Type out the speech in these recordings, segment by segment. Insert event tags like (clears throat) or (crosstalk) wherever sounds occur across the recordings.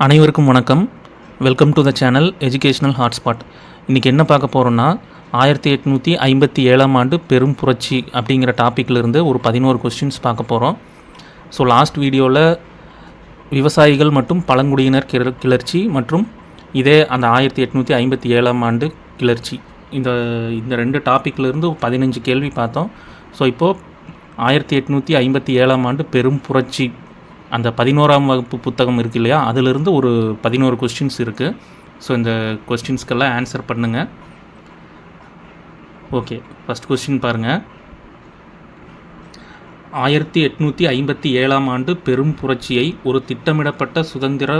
அனைவருக்கும் வணக்கம். Welcome to the channel educational hotspot இன்றைக்கி என்ன பார்க்க போகிறோன்னா ஆயிரத்தி எட்நூற்றி ஐம்பத்தி ஏழாம் ஆண்டு பெரும் புரட்சி அப்படிங்கிற டாப்பிக்கிலிருந்து ஒரு பதினோரு கொஸ்டின்ஸ் பார்க்க போகிறோம் ஸோ லாஸ்ட் வீடியோவில் விவசாயிகள் மற்றும் பழங்குடியினர் கிளர் கிளர்ச்சி மற்றும் இதே அந்த ஆயிரத்தி எட்நூற்றி ஐம்பத்தி ஏழாம் ஆண்டு கிளர்ச்சி. இந்த இந்த ரெண்டு டாப்பிக்லேருந்து பதினஞ்சு கேள்வி பார்த்தோம். ஸோ இப்போது ஆயிரத்தி எட்நூற்றி ஐம்பத்தி ஏழாம் ஆண்டு பெரும் புரட்சி அந்த பதினோராம் வகுப்பு புத்தகம் இருக்கு இல்லையா? அதிலிருந்து ஒரு பதினோரு கொஸ்டின்ஸ் இருக்குது ஸோ இந்த கொஸ்டின்ஸ்க்கெல்லாம் ஆன்சர் பண்ணுங்கள் ஓகே ஃபஸ்ட் கொஸ்டின் பாருங்கள் ஆயிரத்தி எட்நூற்றி ஐம்பத்தி ஏழாம் ஆண்டு பெரும் புரட்சியை ஒரு திட்டமிடப்பட்ட சுதந்திர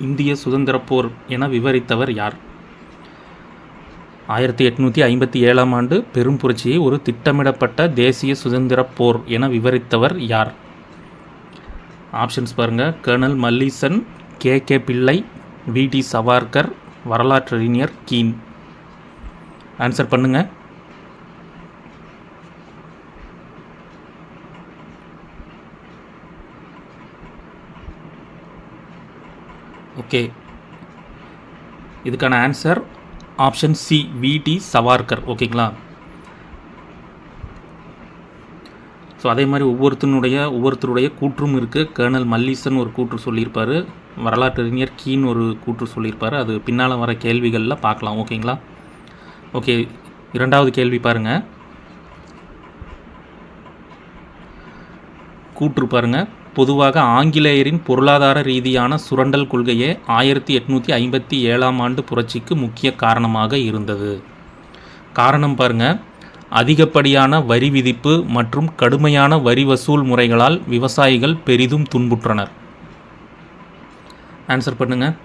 இந்திய சுதந்திர போர் என விவரித்தவர் யார்? ஆயிரத்தி எட்நூற்றி ஐம்பத்தி ஏழாம் ஆண்டு பெரும் புரட்சியை ஒரு திட்டமிடப்பட்ட தேசிய சுதந்திர போர் என விவரித்தவர் யார்? ஆப்ஷன்ஸ் பாருங்கள் colonel Malleson K K Pillai V D Savarkar வரலாற்றறிஞர் Keene. Answer பண்ணுங்கள் ஓகே இதுக்கான answer option C VD Savarkar. ஓகேங்களா ஸோ அதே மாதிரி ஒவ்வொருத்தனுடைய ஒவ்வொருத்தருடைய கூற்றும் இருக்குது கர்னல் மல்லீசன் ஒரு கூற்று சொல்லியிருப்பார். வரலாற்றறிஞர் கீன் ஒரு கூற்று சொல்லியிருப்பார். அது பின்னால் வர கேள்விகளில் பார்க்கலாம். ஓகேங்களா? ஓகே இரண்டாவது கேள்வி பாருங்கள் கூற்று பாருங்கள் பொதுவாக ஆங்கிலேயரின் பொருளாதார ரீதியான சுரண்டல் கொள்கையே ஆயிரத்தி எட்நூற்றி ஐம்பத்தி ஏழாம் ஆண்டு புரட்சிக்கு முக்கிய காரணமாக இருந்தது. காரணம் பாருங்கள் அதிகப்படியான வரி விதிப்பு மற்றும் கடுமையான வரி வசூல் முறைகளால் விவசாயிகள் பெரிதும் துன்புற்றனர். ஆன்சர் பண்ணுங்கள்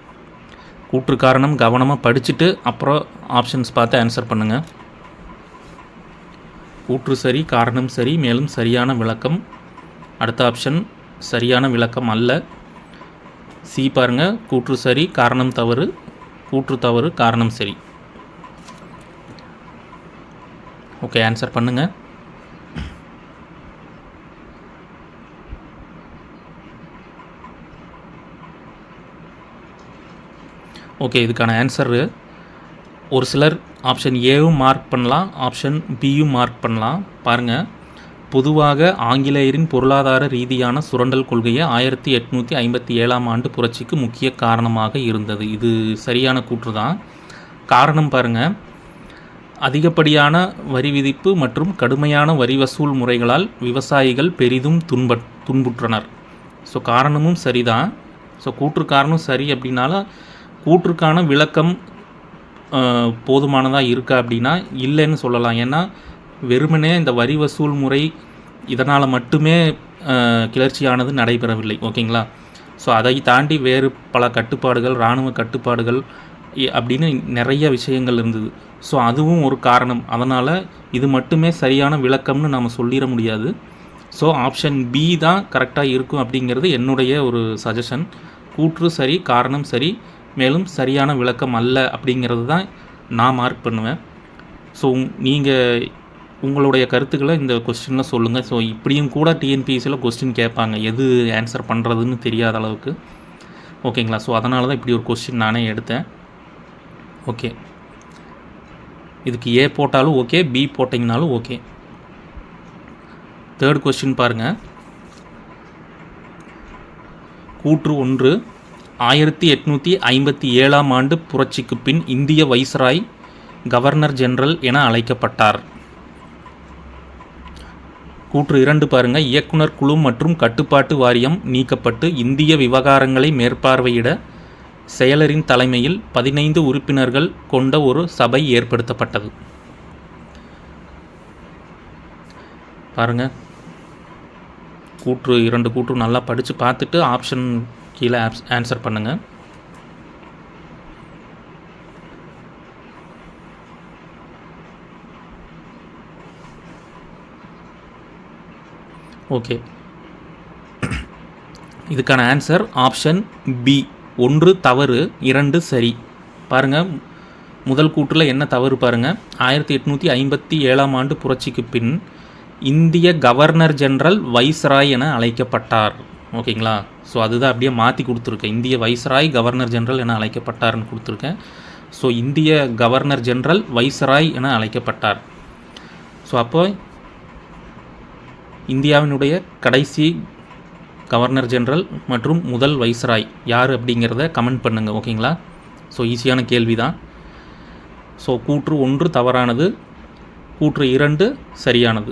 கூற்று காரணம் கவனமாக படிச்சுட்டு அப்புறம் ஆப்ஷன்ஸ் பார்த்து ஆன்சர் பண்ணுங்கள் கூற்று சரி காரணம் சரி மேலும் சரியான விளக்கம். அடுத்த ஆப்ஷன் சரியான விளக்கம் அல்ல. சி பாருங்கள் கூற்று சரி காரணம் தவறு. கூற்று தவறு காரணம் சரி. ஓகே ஆன்சர் பண்ணுங்கள் ஓகே இதுக்கான ஆன்சரு ஒரு சிலர் ஆப்ஷன் ஏவும் மார்க் பண்ணலாம் ஆப்ஷன் பியும் மார்க் பண்ணலாம். பாருங்கள் பொதுவாக ஆங்கிலேயரின் பொருளாதார ரீதியான சுரண்டல் கொள்கையை ஆயிரத்தி எட்நூற்றி ஐம்பத்தி ஏழாம் ஆண்டு புரட்சிக்கு முக்கிய காரணமாக இருந்தது. இது சரியான கூற்று தான். காரணம் பாருங்கள் அதிகப்படியான வரி விதிப்பு மற்றும் கடுமையான வரி வசூல் முறைகளால் விவசாயிகள் பெரிதும் துன்ப துன்புற்றனர். ஸோ காரணமும் சரிதான். ஸோ கூற்று காரணம் சரி அப்படின்னால கூற்றுக்கான விளக்கம் போதுமானதாக இருக்கா அப்படின்னா இல்லைன்னு சொல்லலாம். ஏன்னா வெறுமனே இந்த வரி வசூல் முறை இதனால் மட்டுமே கிளர்ச்சியானது நடைபெறவில்லை. ஓகேங்களா? ஸோ அதை தாண்டி வேறு பல கட்டுப்பாடுகள் இராணுவ கட்டுப்பாடுகள் அப்படின்னு நிறைய விஷயங்கள் இருந்தது. ஸோ அதுவும் ஒரு காரணம். அதனால் இது மட்டுமே சரியான விளக்கம்னு நம்ம சொல்லிட முடியாது. ஸோ ஆப்ஷன் பி தான் கரெக்டாக இருக்கும் அப்படிங்கிறது என்னுடைய ஒரு சஜஷன் கூற்று சரி காரணம் சரி மேலும் சரியான விளக்கம் அல்ல அப்படிங்கிறது தான் நான் மார்க் பண்ணுவேன். ஸோ நீங்கள் உங்களுடைய கருத்துக்களை இந்த கொஸ்டினில் சொல்லுங்கள் ஸோ இப்படியும் கூட டிஎன்பிஎஸ்சியில் கொஸ்டின் கேட்பாங்க. எது ஆன்சர் பண்ணுறதுன்னு தெரியாத அளவுக்கு. ஓகேங்களா ஸோ அதனால தான் இப்படி ஒரு கொஸ்டின் நானே எடுத்தேன். ஓகே. இதுக்கு ஏ போட்டாலும் ஓகே பி போட்டிங்கனாலும் ஓகே. தேர்ட் கொஸ்டின் பாருங்கள் கூற்று ஒன்று ஆயிரத்தி எட்நூற்றி ஐம்பத்தி ஏழாம் ஆண்டு புரட்சிக்கு பின் இந்திய வைஸ்ராய் கவர்னர் ஜெனரல் என அழைக்கப்பட்டார். கூற்று இரண்டு பாருங்க. இயக்குனர் குழு மற்றும் கட்டுப்பாட்டு வாரியம் நீக்கப்பட்டு இந்திய விவகாரங்களை மேற்பார்வையிட செயலரின் தலைமையில் பதினைந்து உறுப்பினர்கள் கொண்ட ஒரு சபை ஏற்படுத்தப்பட்டது. பாருங்க. கூற்று இரண்டு கூற்று நல்லா படித்து பார்த்துட்டு ஆப்ஷன் கீழே ஆன்சர் பண்ணுங்கள் ஓகே இதுக்கான ஆன்சர் ஆப்ஷன் பி ஒன்று தவறு இரண்டு சரி. பாருங்கள் முதல் கூற்றில் என்ன தவறு பாருங்கள் ஆயிரத்தி எட்நூற்றி ஐம்பத்தி ஏழாம் ஆண்டு புரட்சிக்கு பின் இந்திய கவர்னர் ஜெனரல் வைஸ்ராய் என அழைக்கப்பட்டார். ஓகேங்களா? ஸோ அதுதான் அப்படியே மாற்றி கொடுத்துருக்கேன். இந்திய வைஸ்ராய் கவர்னர் ஜெனரல் என அழைக்கப்பட்டார்னு கொடுத்துருக்கேன். ஸோ இந்திய கவர்னர் ஜெனரல் வைஸ்ராய் என அழைக்கப்பட்டார். ஸோ அப்போ இந்தியாவினுடைய கடைசி கவர்னர் ஜெனரல் மற்றும் முதல் வைஸ்ராய். யார் அப்படிங்கிறத கமெண்ட் பண்ணுங்கள் ஓகேங்களா? ஸோ ஈஸியான கேள்வி தான் ஸோ கூற்று ஒன்று தவறானது கூற்று இரண்டு சரியானது.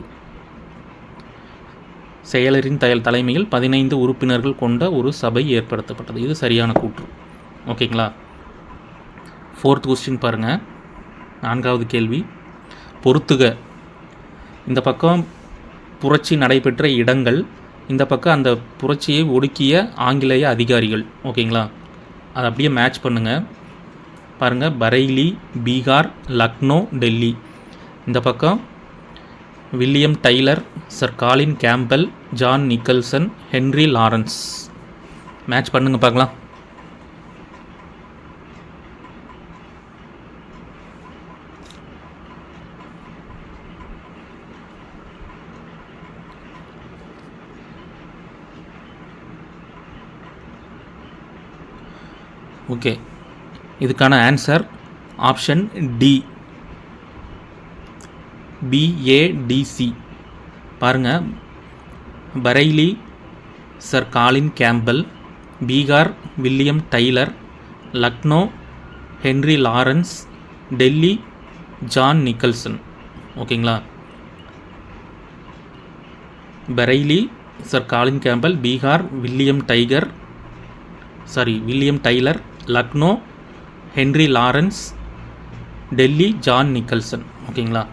செயலரின் தயல் தலைமையில் பதினைந்து உறுப்பினர்கள் கொண்ட ஒரு சபை ஏற்படுத்தப்பட்டது. இது சரியான கூற்று ஓகேங்களா? ஃபோர்த் கொஸ்டின் பாருங்கள் நான்காவது கேள்வி. பொறுத்துக. இந்த பக்கம் புரட்சி நடைபெற்ற இடங்கள் இந்த பக்கம் அந்த புரட்சியை ஒடுக்கிய ஆங்கிலேய அதிகாரிகள். ஓகேங்களா? அதை அப்படியே மேட்ச் பண்ணுங்கள் பாருங்கள் பரைலி பீகார் லக்னோ டெல்லி. இந்த பக்கம் William Tyler sir Colin Campbell John Nicholson Henry Lawrence. Match பண்ணுங்கள் பார்க்கலாம். ஓகே. இதுக்கான ஆன்சர் ஆப்ஷன் டி பிஏடிசி பாருங்கள் Bareilly sir Colin Campbell Bihar William Tyler Lucknow Henry Lawrence Delhi John Nicholson. ஓகேங்களா? Bareilly sir Colin Campbell Bihar William Tiger sorry William Tyler Lucknow Henry Lawrence Delhi John Nicholson. ஓகேங்களா?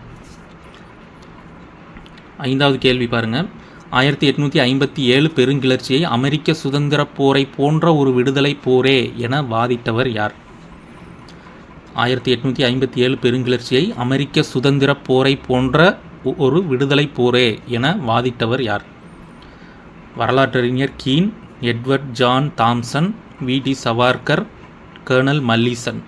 ஐந்தாவது கேள்வி பாருங்கள் ஆயிரத்தி எட்நூற்றி ஐம்பத்தி ஏழு பெருங்கிளர்ச்சியை அமெரிக்க சுதந்திர போரை போன்ற ஒரு விடுதலை போரே என வாதிட்டவர் யார்? ஆயிரத்தி எட்நூற்றி ஐம்பத்தி ஏழு பெருங்கிளர்ச்சியை அமெரிக்க சுதந்திர போரை போன்ற ஒரு விடுதலை போரே என வாதிட்டவர் யார்? வரலாற்றறிஞர் Keene Edward John Thompson V. D. Savarkar colonel Malleson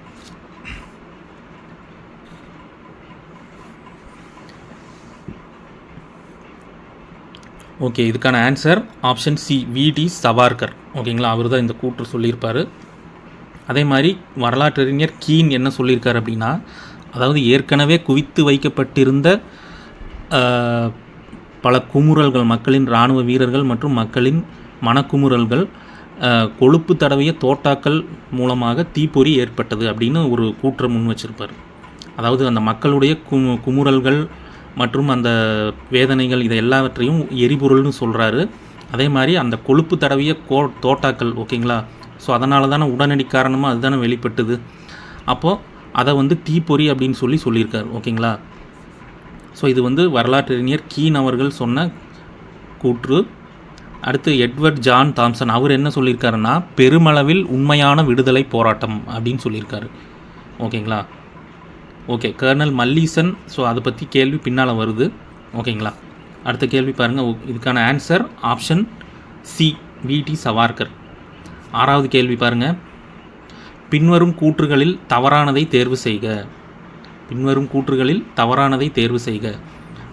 okay இதுக்கான answer option C V D Savarkar ஓகேங்களா அவர் தான் இந்த கூற்று சொல்லியிருப்பார். அதே மாதிரி வரலாற்றறிஞர் கீன் என்ன சொல்லியிருக்கார் அப்படின்னா அதாவது ஏற்கனவே குவித்து வைக்கப்பட்டிருந்த பல குமுறல்கள் மக்களின் இராணுவ வீரர்கள் மற்றும் மக்களின் மனக்குமுறல்கள் கொழுப்பு தடவிய தோட்டாக்கள் மூலமாக தீப்பொறி ஏற்பட்டது அப்படின்னு ஒரு கூற்றை முன் வச்சிருப்பார். அதாவது அந்த மக்களுடைய கு குமுறல்கள் மற்றும் அந்த வேதனைகள் இதை எல்லாவற்றையும் எரிபொருள்னு சொல்கிறாரு அதே மாதிரி அந்த கொழுப்பு தடவிய கோ தோட்டாக்கள் ஓகேங்களா? ஸோ அதனால தானே உடனடி காரணமாக அதுதானே வெளிப்பட்டது. அப்போது அதை வந்து தீப்பொறி அப்படின்னு சொல்லி சொல்லியிருக்கார் ஓகேங்களா? ஸோ இது வந்து வரலாற்றறிஞர் கீன் அவர்கள் சொன்ன கூற்று. அடுத்து எட்வர்ட் ஜான் தாம்சன். அவர் என்ன சொல்லியிருக்காருன்னா பெருமளவில் உண்மையான விடுதலை போராட்டம் அப்படின்னு சொல்லியிருக்காரு. ஓகேங்களா? Okay kernel மல்லீசன். ஸோ அதை பற்றி கேள்வி பின்னால் வருது. ஓகேங்களா? அடுத்த கேள்வி பாருங்கள் இதுக்கான ஆன்சர் ஆப்ஷன் சி விடி சவார்கர். ஆறாவது கேள்வி பாருங்கள் பின்வரும் கூற்றுகளில் தவறானதை தேர்வு செய்க. பின்வரும் கூற்றுகளில் தவறானதை தேர்வு செய்க.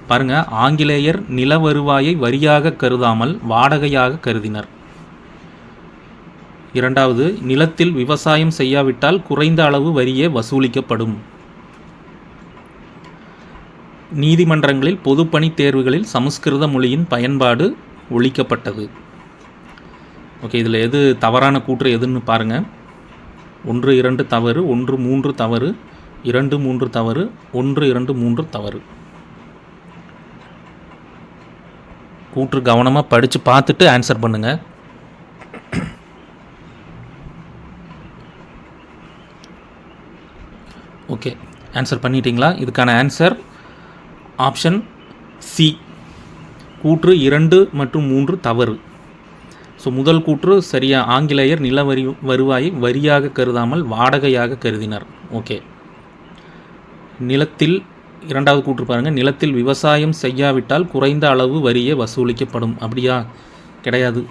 பாருங்க ஆங்கிலேயர் நில வருவாயை வரியாக கருதாமல் வாடகையாக கருதினர். இரண்டாவது நிலத்தில் விவசாயம் செய்யாவிட்டால் குறைந்த அளவு வரியே வசூலிக்கப்படும். நீதிமன்றங்களில் பொதுப்பணித் தேர்வுகளில் சமஸ்கிருத மொழியின் பயன்பாடு ஒழிக்கப்பட்டது. ஓகே இதில் எது தவறான கூற்று எதுன்னு பாருங்கள் ஒன்று இரண்டு தவறு ஒன்று மூன்று தவறு இரண்டு மூன்று தவறு ஒன்று இரண்டு மூன்று தவறு. கூற்று கவனமாக படித்து பார்த்துட்டு ஆன்சர் பண்ணுங்கள் ஓகே ஆன்சர் பண்ணிட்டீங்களா? இதுக்கான ஆன்சர் ஆப்ஷன் சி கூற்று இரண்டு மற்றும் மூன்று தவறு. ஸோ முதல் கூற்று சரியா ஆங்கிலேயர் நில வரி வருவாயை வரியாக கருதாமல் வாடகையாக கருதினர். ஓகே நிலத்தில் இரண்டாவது கூற்று பாருங்கள் நிலத்தில் விவசாயம் செய்யாவிட்டால் குறைந்த அளவு வரியே வசூலிக்கப்படும். அப்படியா? கிடையாது.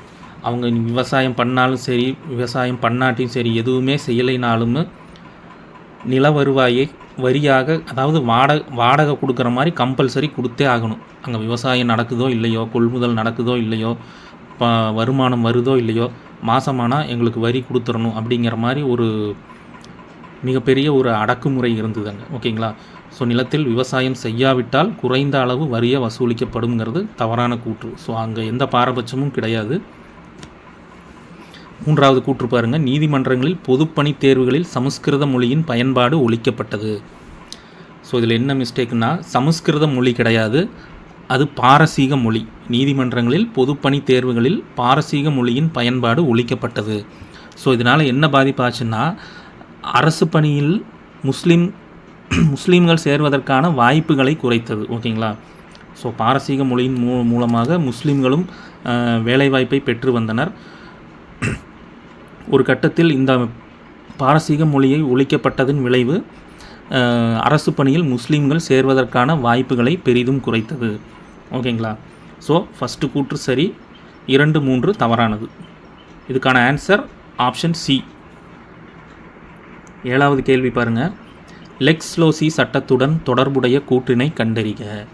அவங்க விவசாயம் பண்ணாலும் சரி விவசாயம் பண்ணாட்டியும் சரி எதுவுமே செய்யலைனாலும் நில வருவாயை வரியாக அதாவது வாடகை வாடகை கொடுக்குற மாதிரி கம்பல்சரி கொடுத்தே ஆகணும். அங்கே விவசாயம் நடக்குதோ இல்லையோ கொள்முதல் நடக்குதோ இல்லையோ ப வருமானம் வருதோ இல்லையோ மாதமானால் எங்களுக்கு வரி கொடுத்துடணும் அப்படிங்கிற மாதிரி ஒரு மிகப்பெரிய ஒரு அடக்குமுறை இருந்ததுங்க. ஓகேங்களா? ஸோ நிலத்தில் விவசாயம் செய்யாவிட்டால் குறைந்த அளவு வரியை வசூலிக்கப்படுங்கிறது தவறான கூற்று. ஸோ அங்கே எந்த பாரபட்சமும் கிடையாது. மூன்றாவது கூற்று பாருங்கள் நீதிமன்றங்களில் பொதுப்பணி தேர்வுகளில் சமஸ்கிருத மொழியின் பயன்பாடு ஒழிக்கப்பட்டது. ஸோ இதில் என்ன மிஸ்டேக்னா சமஸ்கிருத மொழி கிடையாது. அது பாரசீக மொழி. நீதிமன்றங்களில் பொதுப்பணி தேர்வுகளில் பாரசீக மொழியின் பயன்பாடு ஒழிக்கப்பட்டது. ஸோ இதனால் என்ன பாதிப்பாச்சுன்னா அரசு பணியில் முஸ்லீம் (clears throat) முஸ்லீம்கள் சேர்வதற்கான வாய்ப்புகளை குறைத்தது ஓகேங்களா? ஸோ பாரசீக மொழியின் மூ மூலமாக முஸ்லீம்களும் வேலைவாய்ப்பை பெற்று வந்தனர். (clears throat) ஒரு கட்டத்தில் இந்த பாரசீக மொழியை ஒழிக்கப்பட்டதன் விளைவு அரசு பணியில் முஸ்லீம்கள் சேர்வதற்கான வாய்ப்புகளை பெரிதும் குறைத்தது ஓகேங்களா? ஸோ ஃபஸ்ட்டு கூற்று சரி இரண்டு மூன்று தவறானது. இதுக்கான ஆன்சர் ஆப்ஷன் சி ஏழாவது கேள்வி பாருங்கள் லெக்ஸ்லோசி சட்டத்துடன் தொடர்புடைய கூற்றினை கண்டறிக.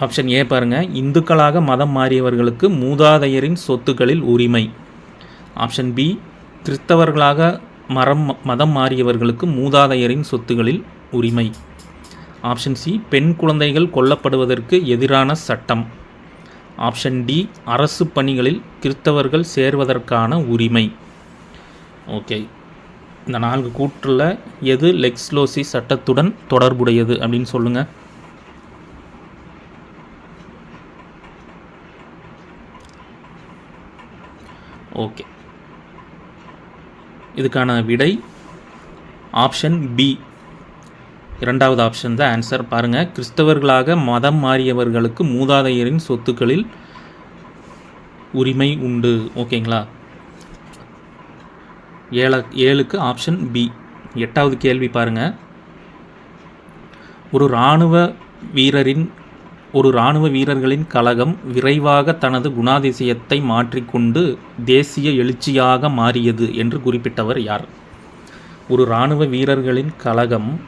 ஆப்ஷன் ஏ பாருங்கள் இந்துக்களாக மதம் மாறியவர்களுக்கு மூதாதையரின் சொத்துக்களில் உரிமை. ஆப்ஷன் பி கிறிஸ்தவர்களாக மரம் மதம் மாறியவர்களுக்கு மூதாதையரின் சொத்துகளில் உரிமை. ஆப்ஷன் சி பெண் குழந்தைகள் கொல்லப்படுவதற்கு எதிரான சட்டம். ஆப்ஷன் டி அரசு பணிகளில் கிறிஸ்தவர்கள் சேர்வதற்கான உரிமை. ஓகே இந்த நான்கு கூற்றில் எது லெக்ஸ்லோசி சட்டத்துடன் தொடர்புடையது அப்படின்னு சொல்லுங்கள் ஓகே. இதுக்கான விடை ஆப்ஷன் பி. இரண்டாவது ஆப்ஷன் தான் ஆன்சர். பாருங்கள் கிறிஸ்தவர்களாக மதம் மாறியவர்களுக்கு மூதாதையரின் சொத்துக்களில் உரிமை உண்டு. ஓகேங்களா? ஏழ ஏழுக்கு ஆப்ஷன் பி எட்டாவது கேள்வி பாருங்கள் ஒரு இராணுவ வீரரின் ஒரு இராணுவ வீரர்களின் கழகம் விரைவாக தனது குணாதிசயத்தை மாற்றிக்கொண்டு தேசிய எழுச்சியாக மாறியது என்று குறிப்பிட்டவர் யார்? ஒரு இராணுவ வீரர்களின் கழகம்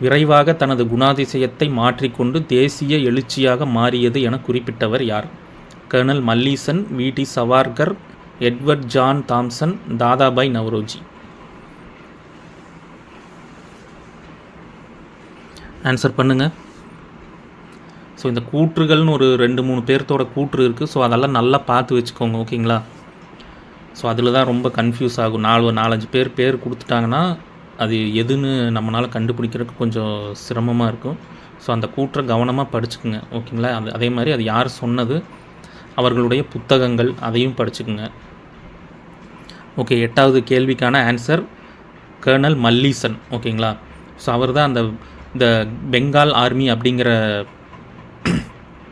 விரைவாக தனது குணாதிசயத்தை மாற்றிக்கொண்டு தேசிய எழுச்சியாக மாறியது என குறிப்பிட்டவர் யார்? Colonel Malleson V. D. Savarkar Edward John Thompson Dadabhai Naoroji. Answer பண்ணுங்க. ஸோ இந்த கூற்றுகள்னு ஒரு ரெண்டு மூணு பேர்த்தோட கூற்று இருக்குது ஸோ அதெல்லாம் நல்லா பார்த்து வச்சுக்கோங்க ஓகேங்களா? ஸோ அதில் தான் ரொம்ப கன்ஃபியூஸ் ஆகும். நாலு நாலஞ்சு பேர் பேர் கொடுத்துட்டாங்கன்னா அது எதுன்னு நம்மளால் கண்டுபிடிக்கிறதுக்கு கொஞ்சம் சிரமமாக இருக்கும். ஸோ அந்த கூற்றை கவனமாக படிச்சுக்குங்க ஓகேங்களா? அது அதே மாதிரி அது யார் சொன்னது அவர்களுடைய புத்தகங்கள் அதையும் படிச்சுக்குங்க. ஓகே எட்டாவது கேள்விக்கான ஆன்சர் கர்னல் மல்லீசன் ஓகேங்களா? ஸோ அவர் தான் அந்த இந்த பெங்கால் ஆர்மி அப்படிங்கிற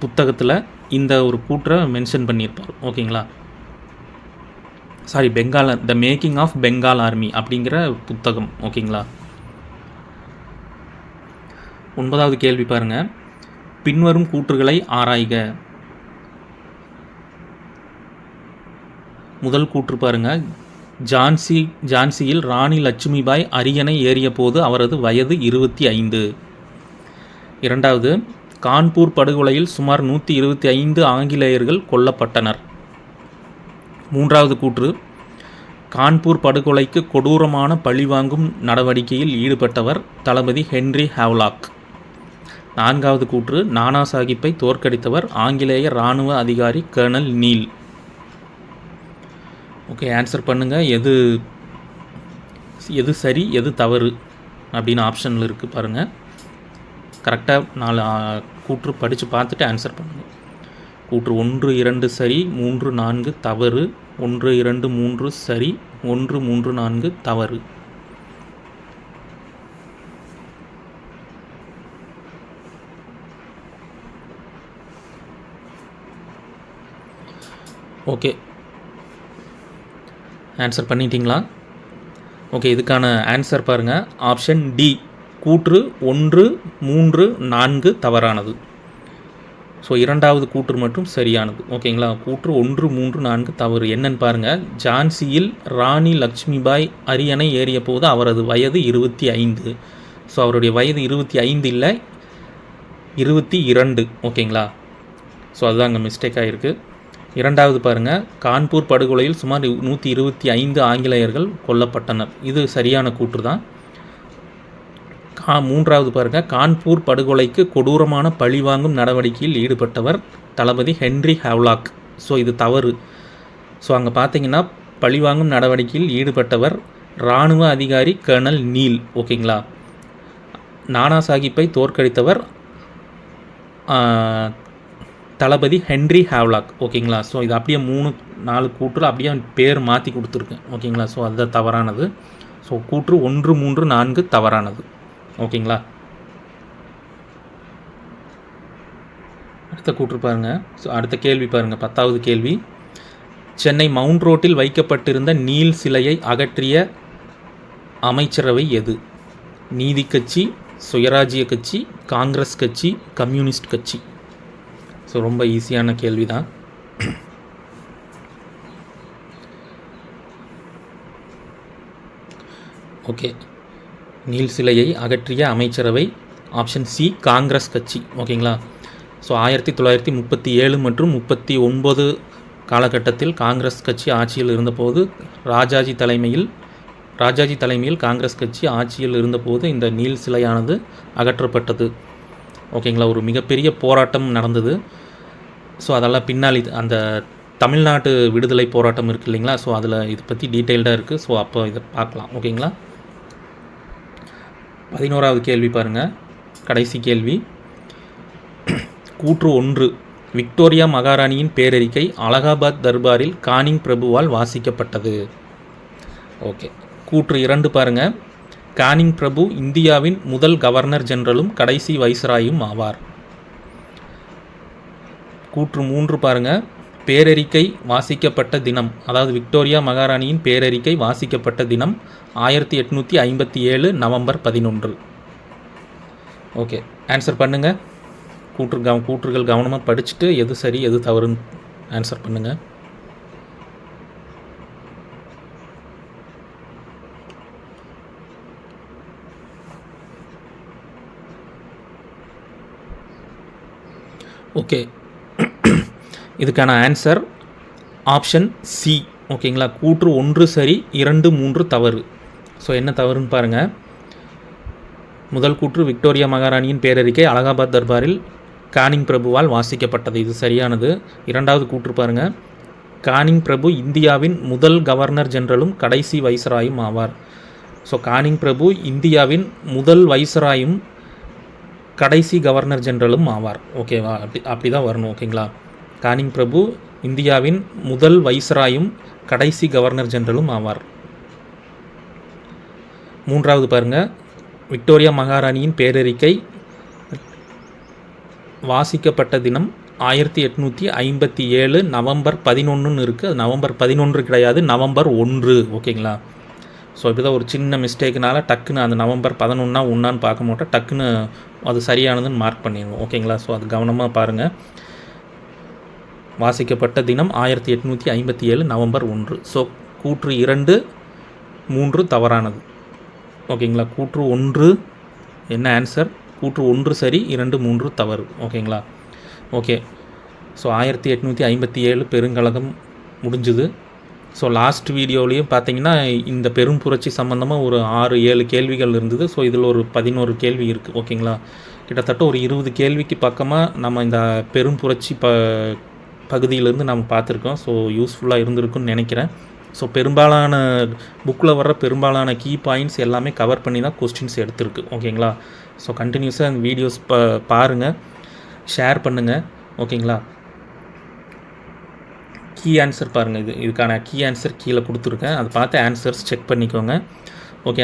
புத்தகத்தில் இந்த ஒரு கூற்றை மென்ஷன் பண்ணியிருப்பார் ஓகேங்களா? Sorry Bengal the making of Bengal army அப்படிங்கிற புத்தகம் ஓகேங்களா? ஒன்பதாவது கேள்வி பாருங்கள் பின்வரும் கூற்றுகளை ஆராய்க. முதல் கூற்று பாருங்கள் ஜான்சி ஜான்சியில் ராணி லட்சுமிபாய் அரியணை ஏறியபோது அவரது வயது இருபத்தி ஐந்து. இரண்டாவது கான்பூர் படுகொலையில் சுமார் நூற்றி இருபத்தி ஐந்து ஆங்கிலேயர்கள் கொல்லப்பட்டனர். மூன்றாவது கூற்று கான்பூர் படுகொலைக்கு கொடூரமான பழிவாங்கும் நடவடிக்கையில் ஈடுபட்டவர் தளபதி ஹென்றி ஹேவ்லாக். நான்காவது கூற்று நானா சாஹிப்பை தோற்கடித்தவர் ஆங்கிலேய இராணுவ அதிகாரி கர்னல் நீல். ஓகே ஆன்சர் பண்ணுங்கள் எது எது சரி எது தவறு அப்படின்னு ஆப்ஷனில் இருக்குது பாருங்கள் கரெக்டாக நாலு கூற்று படித்து பார்த்துட்டு ஆன்சர் பண்ணுங்கள் கூற்று ஒன்று இரண்டு சரி மூன்று நான்கு தவறு. ஒன்று இரண்டு மூன்று சரி ஒன்று மூன்று நான்கு தவறு. ஓகே ஆன்சர் பண்ணிட்டீங்களா? ஓகே இதுக்கான ஆன்சர் பாருங்கள் ஆப்ஷன் டி கூற்று ஒன்று மூன்று நான்கு தவறானது. ஸோ இரண்டாவது கூற்று மட்டும் சரியானது. ஓகேங்களா கூற்று ஒன்று மூன்று நான்கு தவறு. என்னன்னு பாருங்கள் ஜான்சியில் ராணி லக்ஷ்மிபாய் அரியணை ஏறிய போது அவரது வயது இருபத்தி ஐந்து. ஸோ அவருடைய வயது இருபத்தி ஐந்து இல்லை இருபத்தி இரண்டு. ஓகேங்களா ஸோ அதுதான் அங்கே மிஸ்டேக் ஆகிருக்கு இரண்டாவது பாருங்கள் கான்பூர் படுகொலையில் சுமார் நூற்றி இருபத்தி ஐந்து ஆங்கிலேயர்கள் கொல்லப்பட்டனர். இது சரியான கூற்று தான் கா மூன்றாவது பாருங்கள் கான்பூர் படுகொலைக்கு கொடூரமான பழிவாங்கும் நடவடிக்கையில் ஈடுபட்டவர் தளபதி ஹென்ரி ஹெவ்லாக். ஸோ இது தவறு. ஸோ அங்கே பார்த்தீங்கன்னா பழிவாங்கும் நடவடிக்கையில் ஈடுபட்டவர் இராணுவ அதிகாரி கர்னல் நீல். ஓகேங்களா? நானா சாஹிப்பை தோற்கடித்தவர் தளபதி ஹென்ரி ஹேவ்லாக் ஓகேங்களா? ஸோ இது அப்படியே மூணு நாலு கூற்று அப்படியே பேர் மாற்றி கொடுத்துருக்கேன் ஓகேங்களா? ஸோ அதுதான் தவறானது. ஸோ கூற்று ஒன்று மூன்று நான்கு தவறானது ஓகேங்களா? அடுத்த கூற்று பாருங்கள் ஸோ அடுத்த கேள்வி பாருங்கள் பத்தாவது கேள்வி. சென்னை மவுண்ட் ரோட்டில் வைக்கப்பட்டிருந்த நீல் சிலையை அகற்றிய அமைச்சரவை எது? நீதி கட்சி சுயராஜ்ய கட்சி காங்கிரஸ் கட்சி கம்யூனிஸ்ட் கட்சி. ஸோ ரொம்ப ஈஸியான கேள்வி தான் ஓகே நீல் சிலையை அகற்றிய அமைச்சரவை ஆப்ஷன் சி காங்கிரஸ் கட்சி. ஓகேங்களா ஸோ ஆயிரத்தி தொள்ளாயிரத்தி முப்பத்தி ஏழு மற்றும் முப்பத்தி ஒன்பது காலகட்டத்தில் காங்கிரஸ் கட்சி ஆட்சியில் இருந்தபோது ராஜாஜி தலைமையில் ராஜாஜி தலைமையில் காங்கிரஸ் கட்சி ஆட்சியில் இருந்தபோது இந்த நீல் சிலையானது அகற்றப்பட்டது. ஓகேங்களா ஒரு மிகப்பெரிய போராட்டம் நடந்தது. ஸோ அதெல்லாம் பின்னாடி அந்த தமிழ்நாட்டு விடுதலை போராட்டம் இருக்குது இல்லைங்களா? ஸோ அதில் இதை பற்றி டீட்டெயில்டாக இருக்குது ஸோ அப்போ இதை பார்க்கலாம் ஓகேங்களா? பதினோராவது கேள்வி பாருங்கள் கடைசி கேள்வி. கூற்று ஒன்று. விக்டோரியா மகாராணியின் பேரறிக்கை அலகாபாத் தர்பாரில் கானிங் பிரபுவால் வாசிக்கப்பட்டது. ஓகே. கூற்று இரண்டு பாருங்கள் கானிங் பிரபு இந்தியாவின் முதல் கவர்னர் ஜெனரலும் கடைசி வைஸ்ராயும் ஆவார். கூற்று மூன்று பாருங்க. பேரறிக்கை வாசிக்கப்பட்ட தினம் அதாவது விக்டோரியா மகாராணியின் பேரறிக்கை வாசிக்கப்பட்ட தினம் ஆயிரத்தி எட்நூற்றி ஐம்பத்தி ஏழு நவம்பர் பதினொன்று. ஓகே ஆன்சர் பண்ணுங்கள் கூற்று கவ கூற்றுகள் கவனமாக படிச்சுட்டு எது சரி எது தவறுன்னு ஆன்சர் பண்ணுங்கள் ஓகே. இதுக்கான ஆன்சர் ஆப்ஷன் சி ஓகேங்களா? கூற்று ஒன்று சரி இரண்டு மூன்று தவறு. ஸோ என்ன தவறுன்னு பாருங்கள் முதல் கூற்று விக்டோரியா மகாராணியின் பேரறிக்கை அலகாபாத் தர்பாரில் கானிங் பிரபுவால் வாசிக்கப்பட்டது. இது சரியானது. இரண்டாவது கூற்று பாருங்கள் கானிங் பிரபு இந்தியாவின் முதல் கவர்னர் ஜெனரலும் கடைசி வைசராயும் ஆவார். ஸோ கானிங் பிரபு இந்தியாவின் முதல் வைசராயும் கடைசி கவர்னர் ஜெனரலும் ஆவார். ஓகேவா அப்படி அப்படி தான் வரணும் ஓகேங்களா கானிங் பிரபு இந்தியாவின் முதல் வைஸ்ராயும் கடைசி கவர்னர் ஜெனரலும் ஆவார். மூன்றாவது பாருங்கள் விக்டோரியா மகாராணியின் பேரறிக்கை வாசிக்கப்பட்ட தினம் ஆயிரத்தி எட்நூற்றி ஐம்பத்தி ஏழு நவம்பர் பதினொன்றுன்னு இருக்குது அது நவம்பர் பதினொன்று கிடையாது நவம்பர் ஒன்று ஓகேங்களா ஸோ இப்படி தான் ஒரு சின்ன மிஸ்டேக்குனால டக்குன்னு அந்த நவம்பர் பதினொன்றா ஒன்றான்னு பார்க்க மாட்டோம் டக்குன்னு அது சரியானதுன்னு மார்க் பண்ணிடுவோம். ஓகேங்களா ஸோ அது கவனமாக பாருங்கள் வாசிக்கப்பட்ட தினம் ஆயிரத்தி எட்நூற்றி ஐம்பத்தி ஏழு நவம்பர் ஒன்று. ஸோ கூற்று இரண்டு மூன்று தவறானது. ஓகேங்களா கூற்று ஒன்று என்ன ஆன்சர் கூற்று ஒன்று சரி இரண்டு மூன்று தவறு. ஓகேங்களா ஓகே ஸோ ஆயிரத்தி எட்நூற்றி ஐம்பத்தி ஏழு பெருங்கழகம் முடிஞ்சுது. ஸோ லாஸ்ட் வீடியோலையும் பார்த்தீங்கன்னா இந்த பெரும் புரட்சி சம்மந்தமாக ஒரு ஆறு ஏழு கேள்விகள் இருந்தது. ஸோ இதில் ஒரு பதினோரு கேள்வி இருக்குது ஓகேங்களா? கிட்டத்தட்ட ஒரு இருபது கேள்விக்கு பக்கமாக நம்ம இந்த பெரும் புரட்சி ப பகுதியிலேருந்து நம்ம பார்த்துருக்கோம் ஸோ யூஸ்ஃபுல்லாக இருந்திருக்குன்னு நினைக்கிறேன். ஸோ பெரும்பாலான புக்கில் வர்ற பெரும்பாலான கீ பாயிண்ட்ஸ் எல்லாமே கவர் பண்ணி தான் கொஸ்டின்ஸ் எடுத்திருக்கு ஓகேங்களா? ஸோ கண்டினியூஸாக அந்த வீடியோஸ் ப பாருங்கள் ஷேர் பண்ணுங்கள் ஓகேங்களா? கீ ஆன்சர் பாருங்கள் இது இதுக்கான கீ ஆன்சர் கீழே கொடுத்துருக்கேன். அதை பார்த்து ஆன்சர்ஸ் செக் பண்ணிக்கோங்க. ஓகே